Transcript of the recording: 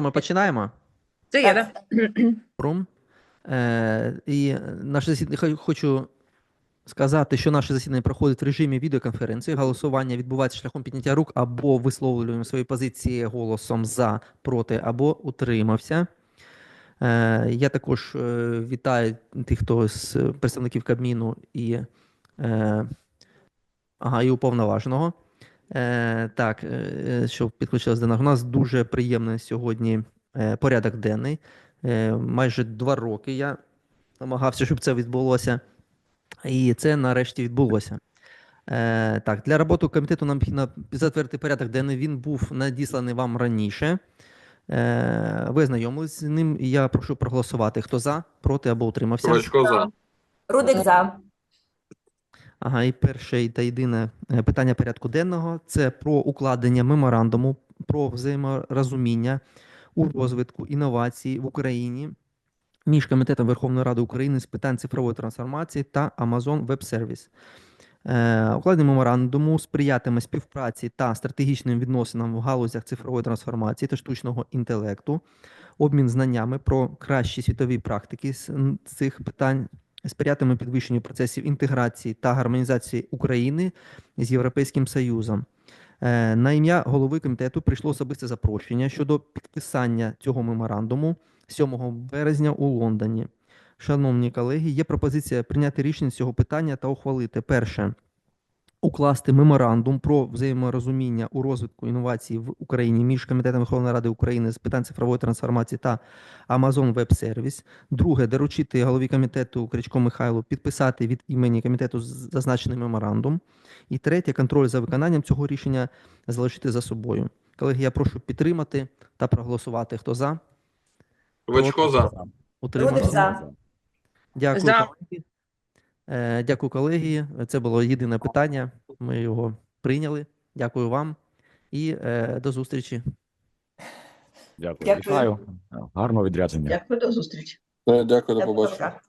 Ми починаємо. Це є, так? Рум. Е, і наше засідання хочу сказати, що наше засідання проходить в режимі відеоконференції. Голосування відбувається шляхом підняття рук або висловлюємо свої позиції голосом за, проти або утримався. Е, я також е, вітаю тих, хто з представників Кабміну і, е, ага, і уповноваженого. Е, так, е, що підключилось до нас. У нас дуже приємний сьогодні е, порядок денний. Е, майже два роки я намагався, щоб це відбулося. І це нарешті відбулося. Е, так, для роботи комітету нам необхідно затвердити порядок денний. Він був надісланий вам раніше. Е, ви знайомились з ним, і я прошу проголосувати. Хто за, проти або утримався. Рудик за. Ага, і перше та єдине е, питання порядку денного це про укладення меморандуму про взаєморозуміння у розвитку інновацій в Україні між Комітетом Верховної Ради України з питань цифрової трансформації та Amazon Web Service. Е, Укладення меморандуму сприятиме співпраці та стратегічним відносинам в галузях цифрової трансформації та штучного інтелекту, обмін знаннями про кращі світові практики з цих питань сприятиме підвищенню процесів інтеграції та гармонізації України з Європейським Союзом. Е, На ім'я голови комітету прийшло особисте запрошення щодо підписання цього меморандуму 7 березня у Лондоні. Шановні колеги, є пропозиція прийняти рішення з цього питання та ухвалити перше. Укласти меморандум про взаєморозуміння у розвитку інновацій в Україні між Комітетом Верховної Ради України з питань цифрової трансформації та Amazon Web Service. Друге, доручити голові комітету Кричко Михайлу підписати від імені комітету зазначений меморандум. І третє, контроль за виконанням цього рішення залишити за собою. Колеги, я прошу підтримати та проголосувати. Хто за? Крочко за. Утримався? Дякую, За. Е, Дякую, колеги. Це було єдине питання. Ми його прийняли. Дякую вам і е, до зустрічі. Дякую. Дякую. Гарного відрядження. Дякую, до зустрічі. Дякую, до побачення.